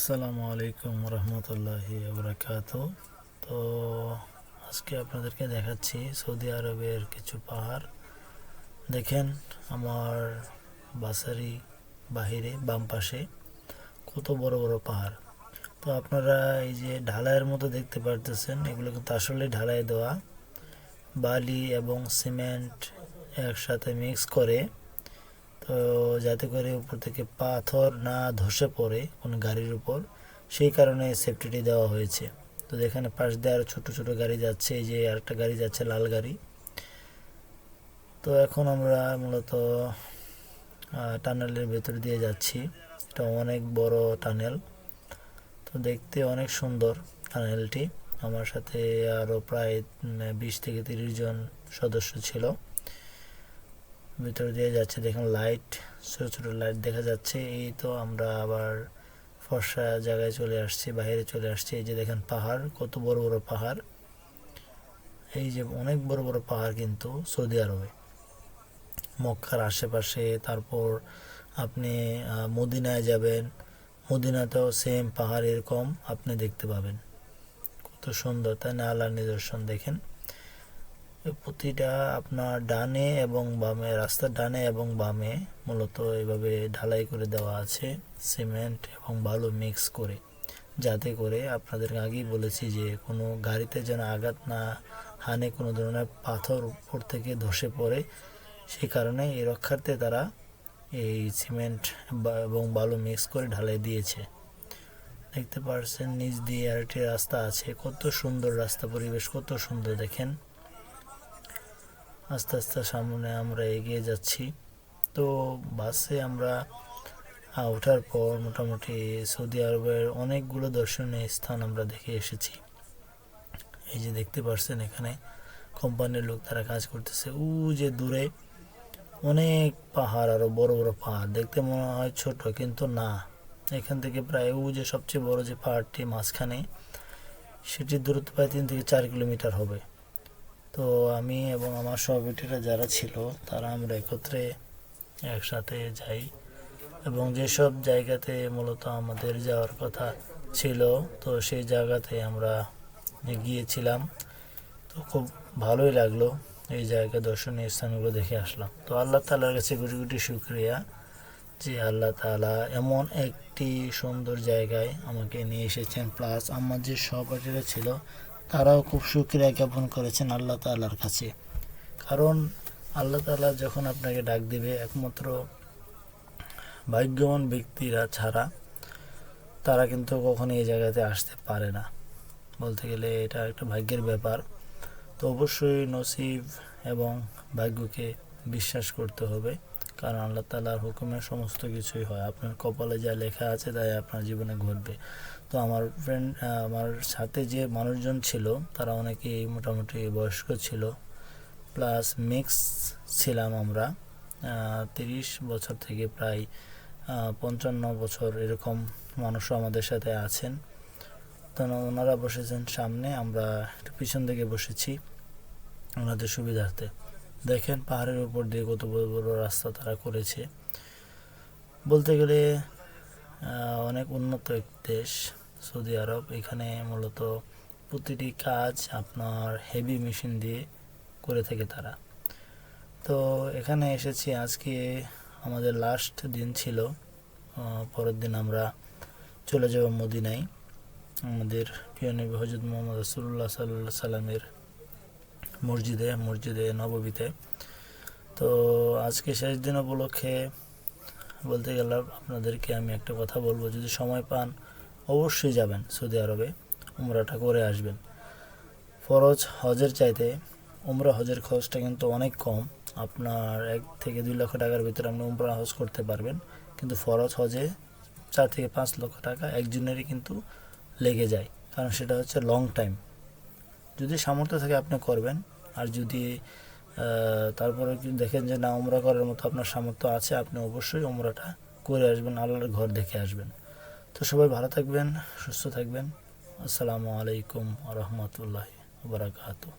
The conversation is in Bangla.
আসসালামু আলাইকুম রহমতুল্লাহি আবরাকাত তো আজকে আপনাদেরকে দেখাচ্ছি সৌদি আরবের কিছু পাহাড়। দেখেন আমার বাসারি বাহিরে, বাম পাশে কত বড় বড় পাহাড়। তো আপনারা এই যে ঢালাইয়ের মতো দেখতে পারতেছেন, এগুলো কিন্তু আসলে ঢালাই দেওয়া। বালি এবং সিমেন্ট একসাথে মিক্স করে তো যাতে করে উপর থেকে পাথর না ধসে পড়ে কোনো গাড়ির উপর, সেই কারণে সেফটিটি দেওয়া হয়েছে। তো এখানে পাশ দিয়ে আরও ছোটো ছোটো গাড়ি যাচ্ছে, এই যে আরেকটা গাড়ি যাচ্ছে, লাল গাড়ি। তো এখন আমরা মূলত টানেলের ভেতর দিয়ে যাচ্ছি। এটা অনেক বড় টানেল। তো দেখতে অনেক সুন্দর টানেলটি। আমার সাথে আরও প্রায় বিশ থেকে তিরিশ জন সদস্য ছিল। ভিতর দিয়ে যাচ্ছে, দেখেন লাইট ছোট ছোট লাইট দেখা যাচ্ছে। এই তো আমরা আবার ফর্সা জায়গায় চলে আসছি, বাইরে চলে আসছি। এই যে দেখেন পাহাড়, কত বড় বড় পাহাড়। এই যে অনেক বড় বড় পাহাড় কিন্তু সৌদি আরবে। মক্কার আশেপাশে, তারপর আপনি মদিনায় যাবেন। মদিনাতেও সেম পাহাড় এরকম আপনি দেখতে পাবেন। কত সুন্দর, তাই না? আল্লাহর নিদর্শন, দেখেন। প্রতিটা আপনার ডানে এবং বামে, রাস্তার ডানে এবং বামে মূলত এভাবে ঢালাই করে দেওয়া আছে, সিমেন্ট এবং বালু মিক্স করে। যাতে করে আপনাদের আগেই বলেছি যে কোনো গাড়িতে যেন আঘাত না হানে কোনো ধরনের পাথর উপর থেকে ধসে পড়ে সেই কারণে এই রক্ষার্থে তারা এই সিমেন্ট এবং বালু মিক্স করে ঢালাই দিয়েছে। দেখতে পারছেন, নিচ দিয়ে আরেকটি রাস্তা আছে। কত সুন্দর রাস্তা পরিবেশ, কত সুন্দর দেখেন। আস্তে আস্তে সামনে আমরা এগিয়ে যাচ্ছি। তো বাসে আমরা ওঠার পর মোটামুটি সৌদি আরবের অনেকগুলো দর্শনীয় স্থান আমরা দেখে এসেছি। এই যে দেখতে পারছেন এখানে, কোম্পানির লোক তারা কাজ করতেছে। উ যে দূরে অনেক পাহাড় আরও বড় বড় পাহাড়। দেখতে মনে হয় ছোট, কিন্তু না। এখান থেকে প্রায় উ যে সবচেয়ে বড় যে পাহাড়টি মাঝখানে, সেটির দূরত্ব প্রায় তিন থেকে চার কিলোমিটার হবে। তো আমি এবং আমার সহপাঠীরা যারা ছিল, তারা আমরা একত্রে একসাথে যাই। এবং যেসব জায়গাতে মূলত আমাদের যাওয়ার কথা ছিল, তো সেই জায়গাতে আমরা গিয়েছিলাম। তো খুব ভালোই লাগল এই জায়গা দর্শনীয় স্থানগুলো দেখে আসলাম। তো আল্লাহ তালার কাছে গুটি গুটি শুক্রিয়া যে আল্লাহ তালা এমন একটি সুন্দর জায়গায় আমাকে নিয়ে এসেছেন। প্লাস আমার যে সহপাঠীরা ছিল তারাও খুব সুক্রিয়া জ্ঞাপন করেছেন আল্লাহ তাল্লার কাছে। কারণ আল্লাহ তাআলা যখন আপনাকে ডাক দিবে, একমাত্র ভাগ্যবান ব্যক্তিরা ছাড়া তারা কিন্তু কখনো এই জায়গাতে আসতে পারে না। বলতে গেলে এটা একটা ভাগ্যের ব্যাপার। তো অবশ্যই নসিব এবং ভাগ্যকে বিশ্বাস করতে হবে। কারণ আল্লাহ তালার হুকুমে সমস্ত কিছুই হয়। আপনার কপালে যা লেখা আছে তাই আপনার জীবনে ঘটবে। তো আমার ফ্রেন্ড আমার সাথে যে মানুষজন ছিল, তারা অনেকেই মোটামুটি বয়স্ক ছিল। প্লাস মিক্স ছিলাম আমরা। তিরিশ বছর থেকে প্রায় পঞ্চান্ন বছর এরকম মানুষও আমাদের সাথে আছেন। তো ওনারা বসেছেন সামনে, আমরা একটু পিছন দিকে বসেছি ওনাদের সুবিধার্থে। দেখেন, পাহাড়ের উপর দিয়ে কত বড় বড় রাস্তা তারা করেছে। বলতে গেলে অনেক উন্নত এক দেশ, সৌদি আরব। এখানে মূলত প্রতিটি কাজ আপনার হেভি মেশিন দিয়ে করে থাকে তারা। তো এখানে এসেছি, আজকে আমাদের লাস্ট দিন ছিল। পরের দিন আমরা চলে যাব মদিনায়। আমাদের প্রিয় নবী হজরত মোহাম্মদ রসুল্লাহ সাল্লাহ সাল্লামের মসজিদে মসজিদে, নববীতে। তো আজকে শেষ দিন উপলক্ষে বলতে গেলে আপনাদেরকে আমি একটা কথা বলব, যদি সময় পান অবশ্যই যাবেন সৌদি আরবে, উমরাটা করে আসবেন। ফরজ হজের চাইতে উমরা হজের খরচটা কিন্তু অনেক কম, আপনার এক থেকে দুই লক্ষ টাকার ভিতরে আপনি উমরা হজ করতে পারবেন, কিন্তু ফরজ হজে চার থেকে পাঁচ লক্ষ টাকা একজনেরই কিন্তু লেগে যায়, কারণ সেটা হচ্ছে লং টাইম যদি সামর্থ্য থাকে আপনি করবেন আর যদি তারপরে দেখেন যে না ওমরা করার মতো আপনার সামর্থ্য আছে, আপনি অবশ্যই ওমরাটা করে আসবেন, আল্লাহর ঘর দেখে আসবেন। তো সবাই ভালো থাকবেন, সুস্থ থাকবেন। আসসালামু আলাইকুম রহমতুল্লাহ বারাকাতু